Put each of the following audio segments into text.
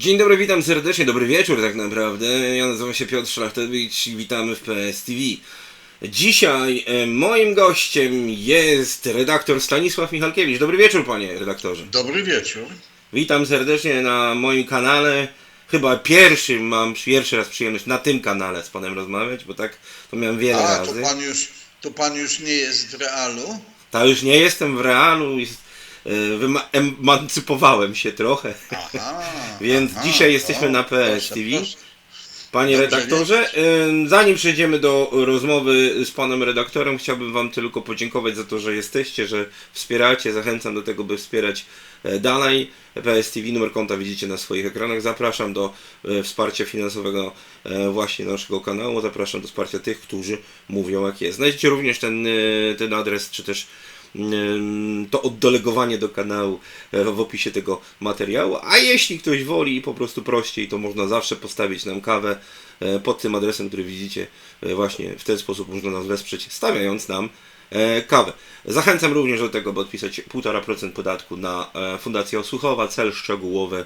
Dzień dobry, witam serdecznie, dobry wieczór tak naprawdę. Ja nazywam się Piotr Szlachtowicz i witamy w PS TV. Dzisiaj e, moim gościem jest redaktor Stanisław Michalkiewicz. Dobry wieczór, panie redaktorze. Dobry wieczór. Witam serdecznie na moim kanale. Chyba pierwszym mam pierwszy raz przyjemność na tym kanale z panem rozmawiać, bo tak to miałem wiele A, to razy. pan już, to pan już nie jest w realu? Ta już nie jestem w realu wyma- emancypowałem się trochę. Aha. Więc aha, dzisiaj jesteśmy o, na PS proszę, TV. proszę. Panie Dobrze redaktorze, ym, zanim przejdziemy do rozmowy z panem redaktorem, chciałbym wam tylko podziękować za to, że jesteście, że wspieracie. Zachęcam do tego, by wspierać e, dalej. PS TV, numer konta widzicie na swoich ekranach. Zapraszam do e, wsparcia finansowego e, właśnie naszego kanału. Zapraszam do wsparcia tych, którzy mówią jak jest. Znajdziecie również ten, e, ten adres, czy też to oddelegowanie do kanału e, w opisie tego materiału. A jeśli ktoś woli i po prostu prościej, to można zawsze postawić nam kawę e, pod tym adresem, który widzicie. E, Właśnie w ten sposób można nas wesprzeć, stawiając nam kawę. Zachęcam również do tego, by odpisać 1,5% podatku na Fundację Osłuchowa, cel szczegółowy.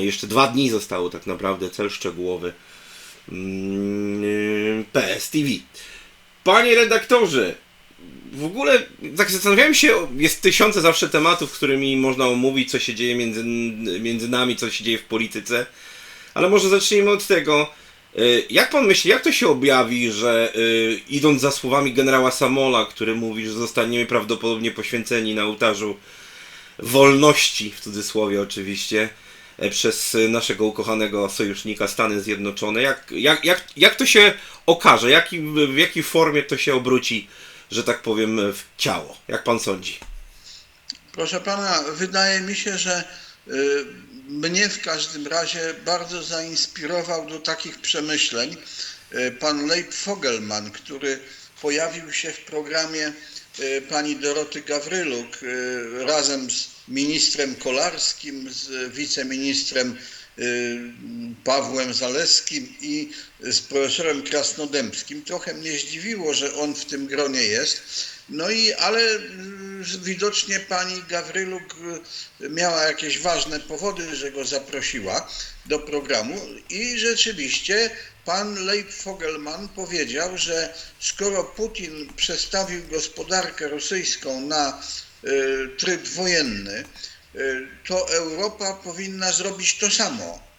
Jeszcze dwa dni zostało tak naprawdę, cel szczegółowy mm, PS TV. Panie redaktorze, w ogóle tak zastanawiałem się, jest tysiące zawsze tematów, którymi można omówić, co się dzieje między, między nami, co się dzieje w polityce, ale może zacznijmy od tego. y, Jak pan myśli, jak to się objawi, że y, idąc za słowami generała Samola, który mówi, że zostaniemy prawdopodobnie poświęceni na ołtarzu wolności, w cudzysłowie oczywiście, e, przez naszego ukochanego sojusznika Stany Zjednoczone. Jak, jak, jak, jak to się okaże? Jaki, w jakiej formie to się obróci, że tak powiem, w ciało? Jak pan sądzi? Proszę pana, wydaje mi się, że y, mnie w każdym razie bardzo zainspirował do takich przemyśleń y, pan Leib Fogelman, który pojawił się w programie pani Doroty Gawryluk razem z ministrem Kolarskim, z wiceministrem Pawłem Zaleskim i z profesorem Krasnodębskim. Trochę mnie zdziwiło, że on w tym gronie jest. No i ale y, widocznie pani Gawryluk y, miała jakieś ważne powody, że go zaprosiła do programu i rzeczywiście pan Leib Fogelman powiedział, że skoro Putin przestawił gospodarkę rosyjską na y, tryb wojenny, y, to Europa powinna zrobić to samo.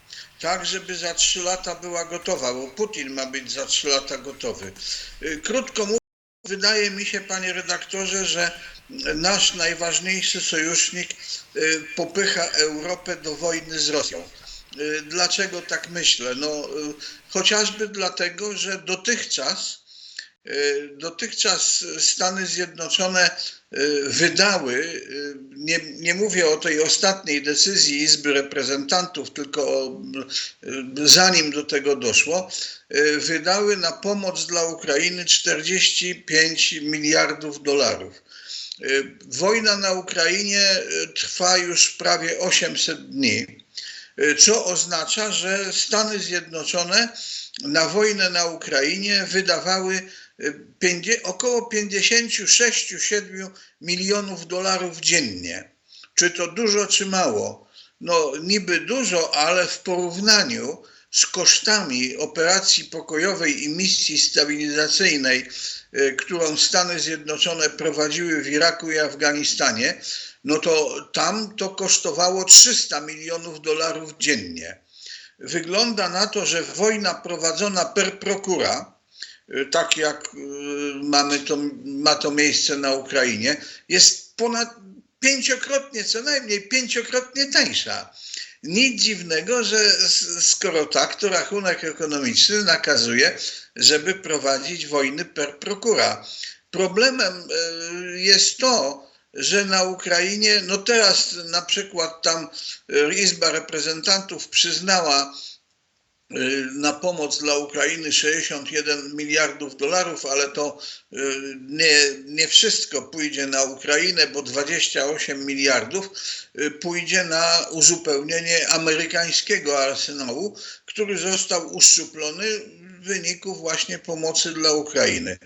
Tak, żeby za trzy lata była gotowa, bo Putin ma być za trzy lata gotowy. Y, Krótko mówiąc, wydaje mi się, panie redaktorze, że nasz najważniejszy sojusznik y, popycha Europę do wojny z Rosją. Y, Dlaczego tak myślę? No, y, chociażby dlatego, że dotychczas Y, Dotychczas Stany Zjednoczone y, wydały, y, nie, nie mówię o tej ostatniej decyzji Izby Reprezentantów, tylko o, zanim do tego doszło, y, wydały na pomoc dla Ukrainy 45 miliardów dolarów. Y, Wojna na Ukrainie y, trwa już prawie 800 dni, co oznacza, że Stany Zjednoczone na wojnę na Ukrainie wydawały około 56-7 milionów dolarów dziennie. Czy to dużo, czy mało? No, niby dużo, ale w porównaniu z kosztami operacji pokojowej i misji stabilizacyjnej, y, którą Stany Zjednoczone prowadziły w Iraku i Afganistanie, no to tam to kosztowało 300 milionów dolarów dziennie. Wygląda na to, że wojna prowadzona per procura, y, tak jak y, mamy to, ma to miejsce na Ukrainie, jest ponad pięciokrotnie, co najmniej pięciokrotnie tańsza. Nic dziwnego, że skoro tak, to rachunek ekonomiczny nakazuje, żeby prowadzić wojny per procura. Problemem y, jest to, że na Ukrainie, no teraz na przykład tam y, Izba Reprezentantów przyznała y, na pomoc dla Ukrainy 61 miliardów dolarów, ale to y, nie, nie wszystko pójdzie na Ukrainę, bo 28 miliardów y, pójdzie na uzupełnienie amerykańskiego arsenału, który został uszczuplony w wyniku właśnie pomocy dla Ukrainy.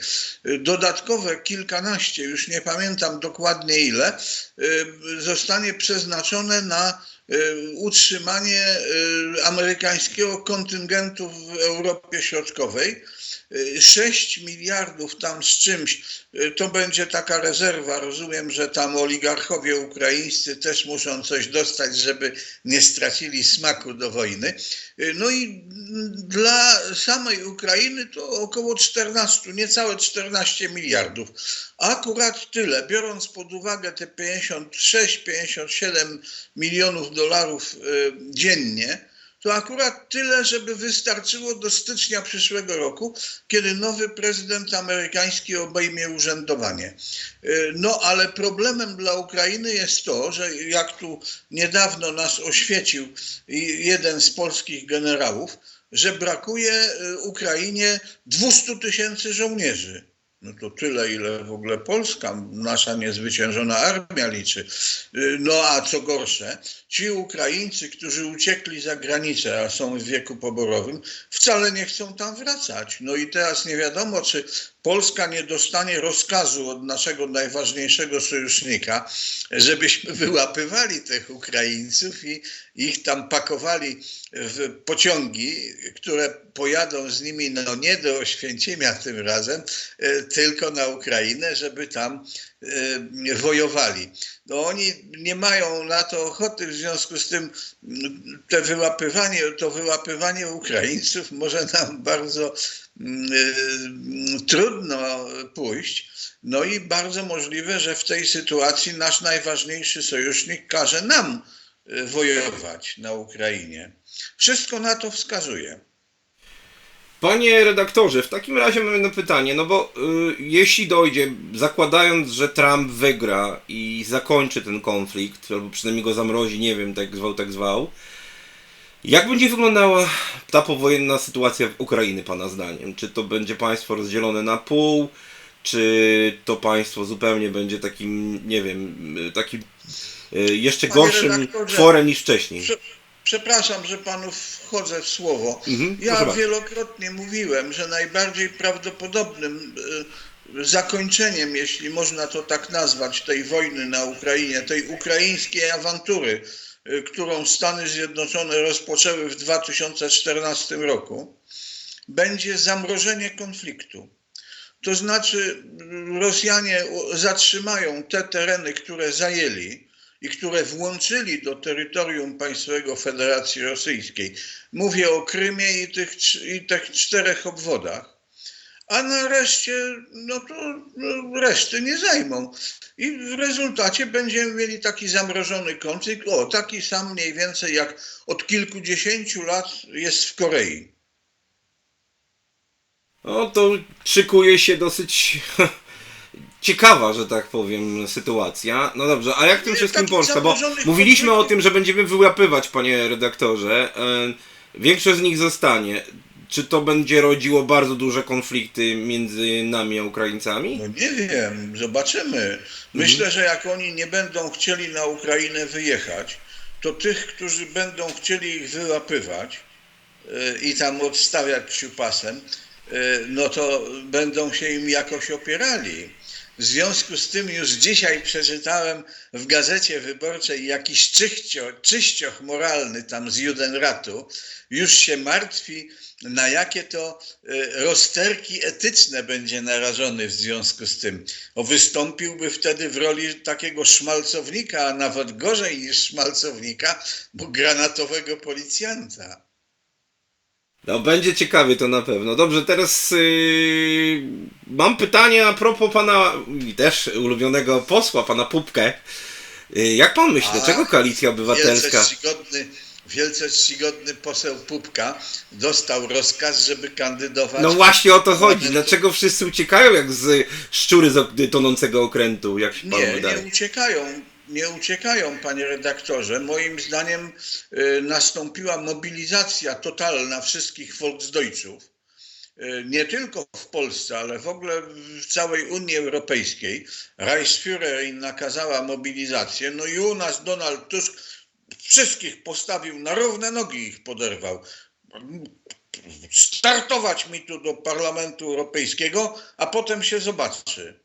Dodatkowe kilkanaście, już nie pamiętam dokładnie ile, y, zostanie przeznaczone na y, utrzymanie y, amerykańskiego kontyngentu w Europie Środkowej. Y, 6 miliardów tam z czymś, y, to będzie taka rezerwa. Rozumiem, że tam oligarchowie ukraińscy też muszą coś dostać, żeby nie stracili smaku do wojny. Y, No i dla samej Ukrainy to około 14, niecałe 14 miliardów. Akurat tyle, biorąc pod uwagę te 56-57 milionów dolarów y, dziennie, to akurat tyle, żeby wystarczyło do stycznia przyszłego roku, kiedy nowy prezydent amerykański obejmie urzędowanie. Y, No ale problemem dla Ukrainy jest to, że jak tu niedawno nas oświecił jeden z polskich generałów, że brakuje y, Ukrainie 200 tysięcy żołnierzy. No to tyle, ile w ogóle Polska, nasza niezwyciężona armia liczy. Y, No a co gorsze, ci Ukraińcy, którzy uciekli za granicę, a są w wieku poborowym, wcale nie chcą tam wracać. No i teraz nie wiadomo, czy Polska nie dostanie rozkazu od naszego najważniejszego sojusznika, żebyśmy wyłapywali tych Ukraińców i ich tam pakowali w pociągi, które pojadą z nimi no nie do Oświęcimia tym razem, e, tylko na Ukrainę, żeby tam e, wojowali. No oni nie mają na to ochoty, w związku z tym te wyłapywanie, to wyłapywanie Ukraińców może nam bardzo trudno pójść. No i bardzo możliwe, że w tej sytuacji nasz najważniejszy sojusznik każe nam y, wojować na Ukrainie. Wszystko na to wskazuje. Panie redaktorze, w takim razie mam jedno pytanie, no bo y, jeśli dojdzie, zakładając, że Trump wygra i zakończy ten konflikt, albo przynajmniej go zamrozi, nie wiem, tak zwał, tak zwał, jak będzie wyglądała ta powojenna sytuacja w Ukrainy, Pana zdaniem? Czy to będzie państwo rozdzielone na pół, czy to państwo zupełnie będzie takim, nie wiem, takim y, jeszcze Panie gorszym tworem niż wcześniej? Prze- Przepraszam, że panu wchodzę w słowo. Mhm, ja bardzo. wielokrotnie mówiłem, że najbardziej prawdopodobnym y, zakończeniem, jeśli można to tak nazwać, tej wojny na Ukrainie, tej ukraińskiej awantury, którą Stany Zjednoczone rozpoczęły w 2014 roku, będzie zamrożenie konfliktu. To znaczy, y, Rosjanie zatrzymają te tereny, które zajęli i które włączyli do terytorium państwowego Federacji Rosyjskiej. Mówię o Krymie i tych, i tych czterech obwodach. A nareszcie, no to no, reszty nie zajmą. I w rezultacie będziemy mieli taki zamrożony konflikt, o, taki sam mniej więcej jak od kilkudziesięciu lat jest w Korei. No to szykuje się dosyć ciekawa, że tak powiem, sytuacja. No dobrze, a jak tym wszystkim Polska? Bo mówiliśmy o tym, że będziemy wyłapywać, panie redaktorze. E, Większość z nich zostanie. Czy to będzie rodziło bardzo duże konflikty między nami a Ukraińcami? No nie wiem, zobaczymy. Myślę, że jak oni nie będą chcieli na Ukrainę wyjechać, to tych, którzy będą chcieli ich wyłapywać y, i tam odstawiać siupasem, y, no to będą się im jakoś opierali. W związku z tym już dzisiaj przeczytałem w gazecie wyborczej jakiś czyścio, czyścioch moralny tam z Judenratu, już się martwi, na jakie to y, rozterki etyczne będzie narażony w związku z tym. O, wystąpiłby wtedy w roli takiego szmalcownika, a nawet gorzej niż szmalcownika, bo granatowego policjanta. No będzie ciekawie to na pewno. Dobrze, teraz yy, mam pytanie a propos pana i też ulubionego posła, pana Pupkę. Yy, jak pan myśli, A, dlaczego koalicja Wielce obywatelska... czcigodny, wielce czcigodny poseł Pupka dostał rozkaz, żeby kandydować. No właśnie o to chodzi. Dlaczego wszyscy uciekają jak z szczury z tonącego okrętu, jak się panu Nie, nie wydaje? uciekają. Nie uciekają, panie redaktorze. Moim zdaniem y, nastąpiła mobilizacja totalna wszystkich Volksdeutschów. Y, Nie tylko w Polsce, ale w ogóle w całej Unii Europejskiej. Reichsführer nakazała mobilizację. No i u nas Donald Tusk wszystkich postawił na równe nogi, ich poderwał. Startować mi tu do Parlamentu Europejskiego, a potem się zobaczy.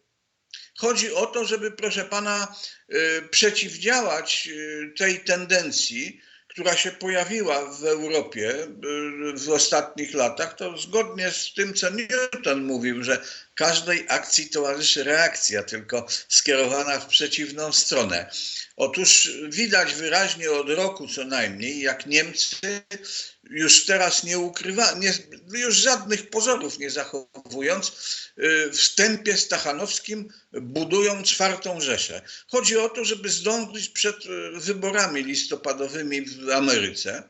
Chodzi o to, żeby, proszę pana, y, przeciwdziałać y, tej tendencji, która się pojawiła w Europie y, w ostatnich latach, to zgodnie z tym, co Newton mówił, że każdej akcji towarzyszy reakcja, tylko skierowana w przeciwną stronę. Otóż widać wyraźnie od roku co najmniej, jak Niemcy już teraz nie ukrywa, nie, już żadnych pozorów nie zachowując, y, w tempie stachanowskim budują czwartą Rzeszę. Chodzi o to, żeby zdążyć przed y, wyborami listopadowymi w Ameryce,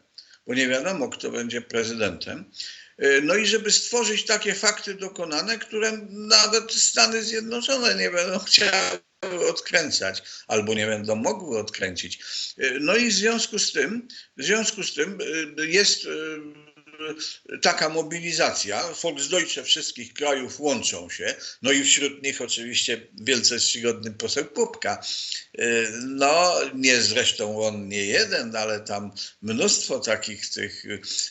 bo nie wiadomo, kto będzie prezydentem. Y, No i żeby stworzyć takie fakty dokonane, które nawet Stany Zjednoczone nie będą chciały odkręcać, albo nie będą mogły odkręcić. Y, No i w związku z tym, w związku z tym y, jest taka mobilizacja. Volksdeutsche wszystkich krajów łączą się, no i wśród nich oczywiście wielce czcigodny poseł Pupka. Y, No, nie zresztą on nie jeden, ale tam mnóstwo takich tych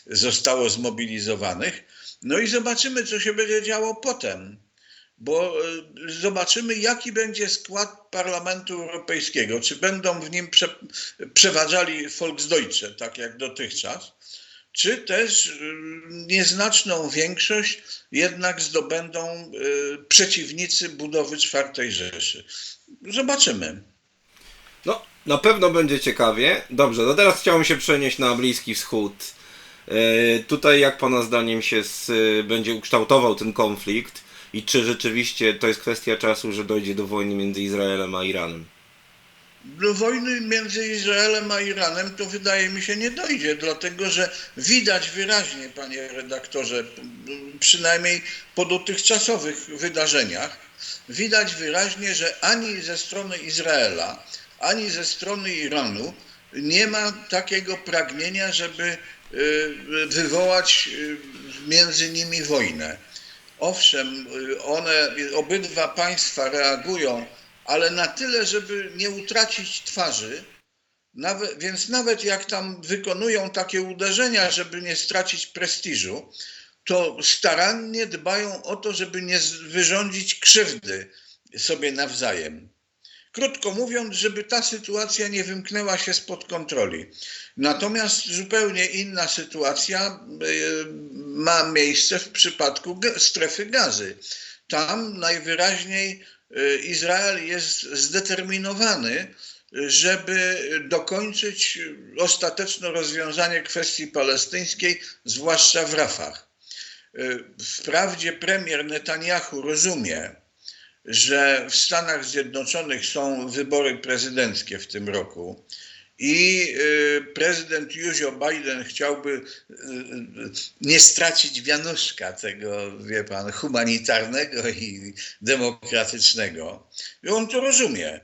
zostało zmobilizowanych. No i zobaczymy, co się będzie działo potem bo y, zobaczymy, jaki będzie skład Parlamentu Europejskiego. Czy będą w nim prze, przeważali Volksdeutsche, tak jak dotychczas, czy też y, nieznaczną większość jednak zdobędą y, przeciwnicy budowy czwartej Rzeszy. Zobaczymy. No, na pewno będzie ciekawie. Dobrze, no teraz chciałbym się przenieść na Bliski Wschód. E, tutaj jak Pana zdaniem się z, będzie ukształtował ten konflikt i czy rzeczywiście to jest kwestia czasu, że dojdzie do wojny między Izraelem a Iranem? Do wojny między Izraelem a Iranem to wydaje mi się nie dojdzie, dlatego że widać wyraźnie, panie redaktorze, przynajmniej po dotychczasowych wydarzeniach, widać wyraźnie, że ani ze strony Izraela, ani ze strony Iranu nie ma takiego pragnienia, żeby y, wywołać y, między nimi wojnę. Owszem, y, one, obydwa państwa reagują, ale na tyle, żeby nie utracić twarzy, nawet, więc nawet jak tam wykonują takie uderzenia, żeby nie stracić prestiżu, to starannie dbają o to, żeby nie wyrządzić krzywdy sobie nawzajem. Krótko mówiąc, żeby ta sytuacja nie wymknęła się spod kontroli. Natomiast zupełnie inna sytuacja y, ma miejsce w przypadku strefy gazy. Tam najwyraźniej Izrael jest zdeterminowany, y, żeby dokończyć y, ostateczne rozwiązanie kwestii palestyńskiej, zwłaszcza w Rafach. Y, Wprawdzie premier Netanyahu rozumie, że w Stanach Zjednoczonych są wybory prezydenckie w tym roku i y, prezydent Józio Biden chciałby y, y, nie stracić wianuszka tego, wie pan, humanitarnego i demokratycznego. I on to rozumie.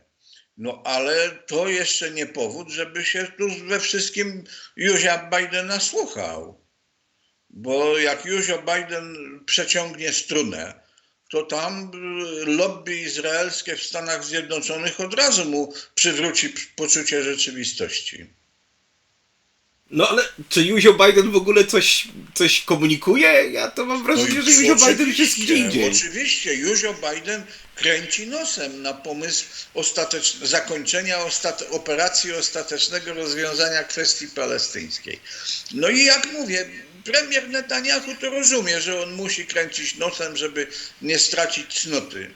No ale to jeszcze nie powód, żeby się tu we wszystkim Józia Bidena słuchał. Bo jak Józio Biden przeciągnie strunę, to tam y, lobby izraelskie w Stanach Zjednoczonych od razu mu przywróci poczucie rzeczywistości. No ale czy Józio Biden w ogóle coś, coś komunikuje? Ja to mam wrażenie, że Józio Biden jest gdzie oczywiście, indziej. Oczywiście, Józio Biden kręci nosem na pomysł ostatecz... zakończenia ostat... operacji ostatecznego rozwiązania kwestii palestyńskiej. No i jak mówię, premier Netanyahu to rozumie, że on musi kręcić nosem, żeby nie stracić cnoty.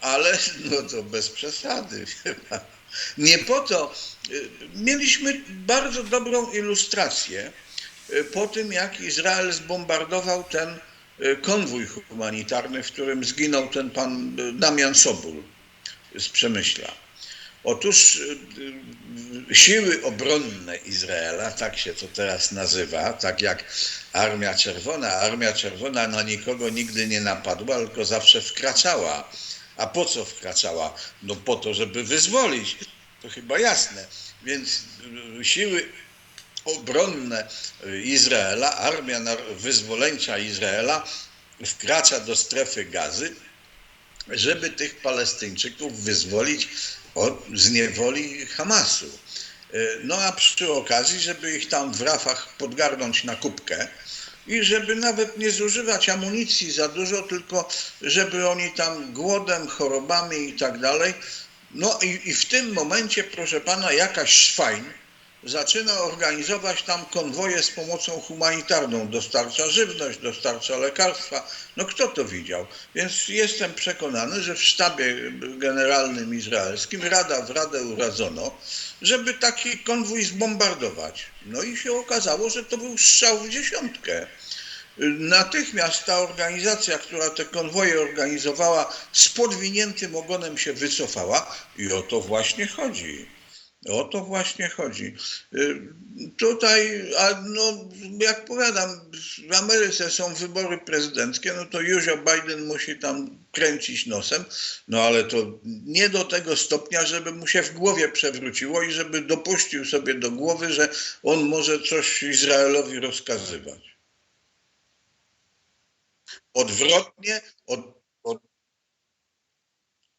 Ale no to bez przesady. pan. Nie po to. y, Mieliśmy bardzo dobrą ilustrację y, po tym, jak Izrael zbombardował ten y, konwój humanitarny, w którym zginął ten pan Damian Sobul z Przemyśla. Otóż y, y, siły obronne Izraela, tak się to teraz nazywa, tak jak Armia Czerwona. Armia Czerwona na nikogo nigdy nie napadła, tylko zawsze wkraczała. A po co wkraczała? No po to, żeby wyzwolić. To chyba jasne. Więc y, siły obronne Izraela, armia wyzwoleńcza Izraela wkracza do strefy gazy, żeby tych Palestyńczyków wyzwolić od, z niewoli Hamasu. Y, No a przy okazji, żeby ich tam w rafach podgarnąć na kubkę i żeby nawet nie zużywać amunicji za dużo, tylko żeby oni tam głodem, chorobami i tak dalej. No i, i w tym momencie, proszę pana, jakaś szwajn zaczyna organizować tam konwoje z pomocą humanitarną, dostarcza żywność, dostarcza lekarstwa. No kto to widział? Więc jestem przekonany, że w sztabie generalnym izraelskim Rada w Radę uradzono, żeby taki konwój zbombardować. No i się okazało, że to był strzał w dziesiątkę. Natychmiast ta organizacja, która te konwoje organizowała, z podwiniętym ogonem się wycofała i o to właśnie chodzi. O to właśnie chodzi. Y, Tutaj, a no, jak powiadam, w Ameryce są wybory prezydenckie, no to Józio Biden musi tam kręcić nosem, no ale to nie do tego stopnia, żeby mu się w głowie przewróciło i żeby dopuścił sobie do głowy, że on może coś Izraelowi rozkazywać. Odwrotnie, od, od,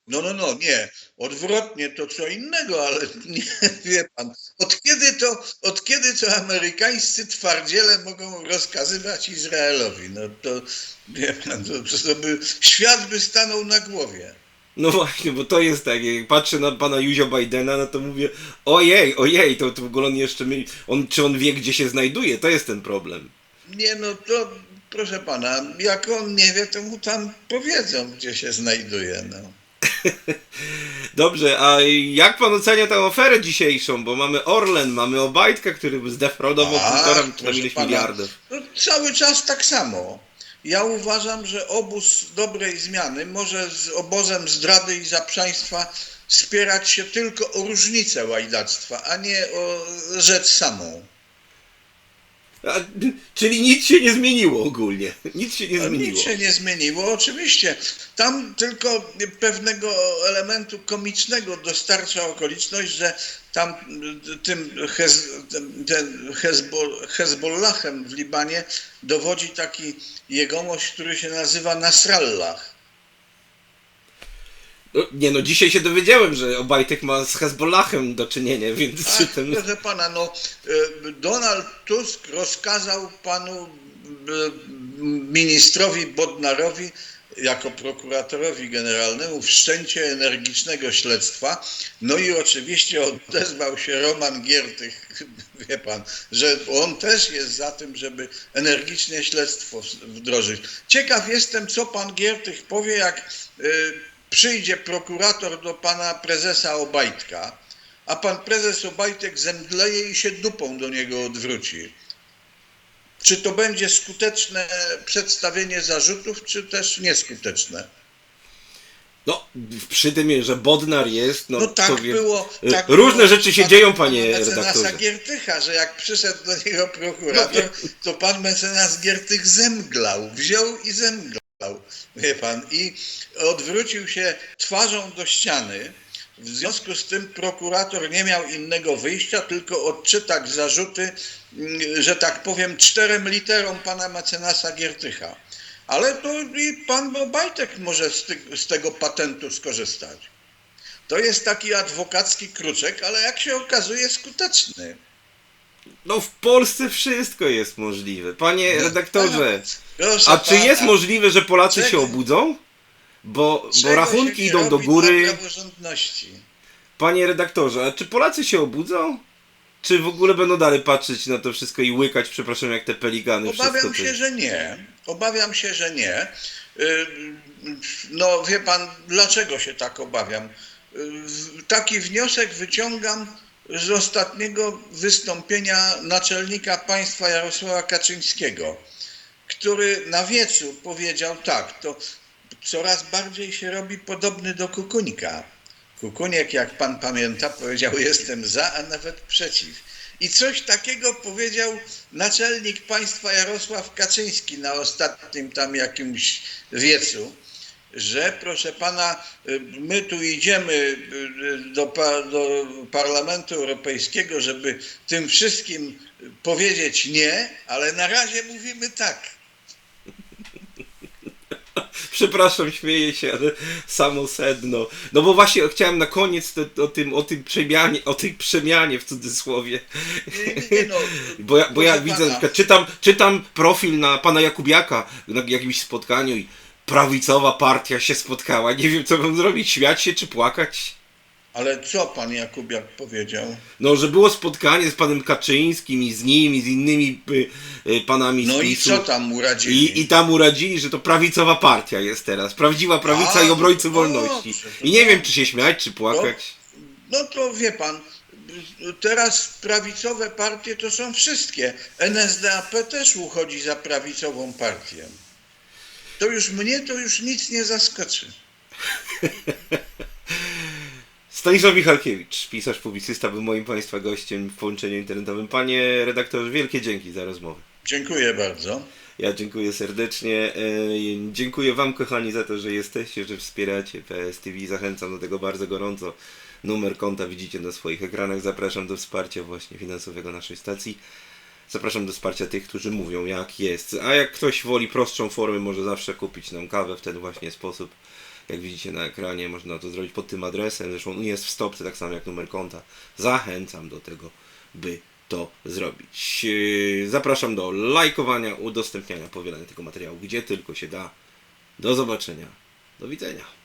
no, no, no, nie. Odwrotnie to co innego, ale nie wie pan. Od kiedy to, od kiedy to amerykańscy twardziele mogą rozkazywać Izraelowi? No to wie pan, to, to by, świat by stanął na głowie. No właśnie, bo to jest tak, jak patrzę na pana Józia Bidena, no to mówię, ojej, ojej, to, to w ogóle on jeszcze mi, on, czy on wie, gdzie się znajduje, to jest ten problem. Nie, no to proszę pana, jak on nie wie, to mu tam powiedzą, gdzie się znajduje. No. Dobrze, a jak pan ocenia tę oferę dzisiejszą, bo mamy Orlen, mamy Obajtka, który zdefraudował półtora proszę ileś pana. miliardów. No, cały czas tak samo. Ja uważam, że obóz dobrej zmiany może z obozem zdrady i zaprzaństwa spierać się tylko o różnicę łajdactwa, a nie o rzecz samą. A, czyli nic się nie zmieniło ogólnie, nic się nie zmieniło. Nic się nie zmieniło, oczywiście. Tam tylko pewnego elementu komicznego dostarcza okoliczność, że tam tym, hez, tym ten Hezbo, Hezbollahem w Libanie dowodzi taki jegomość, który się nazywa Nasrallah. No, nie no, dzisiaj się dowiedziałem, że Obajtek ma z Hezbollahem do czynienia, więc Ach, ten... proszę pana, no y, Donald Tusk rozkazał panu y, ministrowi Bodnarowi jako prokuratorowi generalnemu wszczęcie energicznego śledztwa. No i oczywiście odezwał się Roman Giertych, wie pan, że on też jest za tym, żeby energicznie śledztwo wdrożyć. Ciekaw jestem, co pan Giertych powie, jak y, przyjdzie prokurator do pana prezesa Obajtka, a pan prezes Obajtek zemdleje i się dupą do niego odwróci. Czy to będzie skuteczne przedstawienie zarzutów, czy też nieskuteczne? No, przy tym, że Bodnar jest, no, No tak to wie... było. Tak Różne było rzeczy się w dzieją, panie mecenasa redaktorze. Giertycha, że jak przyszedł do niego prokurator, to pan mecenas Giertych zemglał, wziął i zemglał, wie pan, i odwrócił się twarzą do ściany. W związku z tym prokurator nie miał innego wyjścia, tylko odczytać zarzuty, mm, że tak powiem, czterem literom pana mecenasa Giertycha. Ale to i pan Obajtek może z, ty, z tego patentu skorzystać. To jest taki adwokacki kruczek, ale jak się okazuje skuteczny. No w Polsce wszystko jest możliwe. Panie redaktorze, a czy jest możliwe, że Polacy się obudzą? Bo, bo rachunki idą do góry. Panie redaktorze, a czy Polacy się obudzą? Czy w ogóle będą dalej patrzeć na to wszystko i łykać, przepraszam, jak te pelikany Obawiam się, że nie. Obawiam się, że nie. Y, No wie pan, dlaczego się tak obawiam? Y, Taki wniosek wyciągam z ostatniego wystąpienia naczelnika państwa Jarosława Kaczyńskiego, który na wiecu powiedział tak, to coraz bardziej się robi podobny do Kukunika. Kukuniek, jak pan pamięta, powiedział jestem za, a nawet przeciw. I coś takiego powiedział naczelnik państwa Jarosław Kaczyński na ostatnim tam jakimś wiecu, że proszę pana, my tu idziemy y, do, do Parlamentu Europejskiego, żeby tym wszystkim powiedzieć nie, ale na razie mówimy tak. Przepraszam, śmieję się, ale samo sedno. No bo właśnie chciałem na koniec to, o tym, o tym przemianie, o tej przemianie w cudzysłowie. Nie, nie, no, Bo ja, bo ja widzę, pana, na przykład, czytam, czytam profil na pana Jakubiaka na jakimś spotkaniu i prawicowa partia się spotkała. Nie wiem, co mam zrobić, śmiać się czy płakać. Ale co pan Jakubiak powiedział? No, że było spotkanie z panem Kaczyńskim i z nim i z innymi y, y, panami No z i PiSu. co tam mu radzili? I, I tam uradzili, że to prawicowa partia jest teraz. Prawdziwa prawica A, i obrońcy no wolności. dobrze, to I nie wiem, czy się śmiać, czy płakać. No to wie pan, teraz prawicowe partie to są wszystkie. NSDAP też uchodzi za prawicową partię. To już mnie to już nic nie zaskoczy. Stanisław Michalkiewicz, pisarz, publicysta, był moim Państwa gościem w połączeniu internetowym. Panie redaktorze, wielkie dzięki za rozmowę. Dziękuję bardzo. Ja dziękuję serdecznie. E, Dziękuję Wam, kochani, za to, że jesteście, że wspieracie PS TV. Zachęcam do tego bardzo gorąco. Numer konta widzicie na swoich ekranach. Zapraszam do wsparcia właśnie finansowego naszej stacji. Zapraszam do wsparcia tych, którzy mówią jak jest. A jak ktoś woli prostszą formę, może zawsze kupić nam kawę w ten właśnie sposób. Jak widzicie na ekranie, można to zrobić pod tym adresem. Zresztą jest w stopce, tak samo jak numer konta. Zachęcam do tego, by to zrobić. Yy, Zapraszam do lajkowania, udostępniania, powielania tego materiału, gdzie tylko się da. Do zobaczenia. Do widzenia.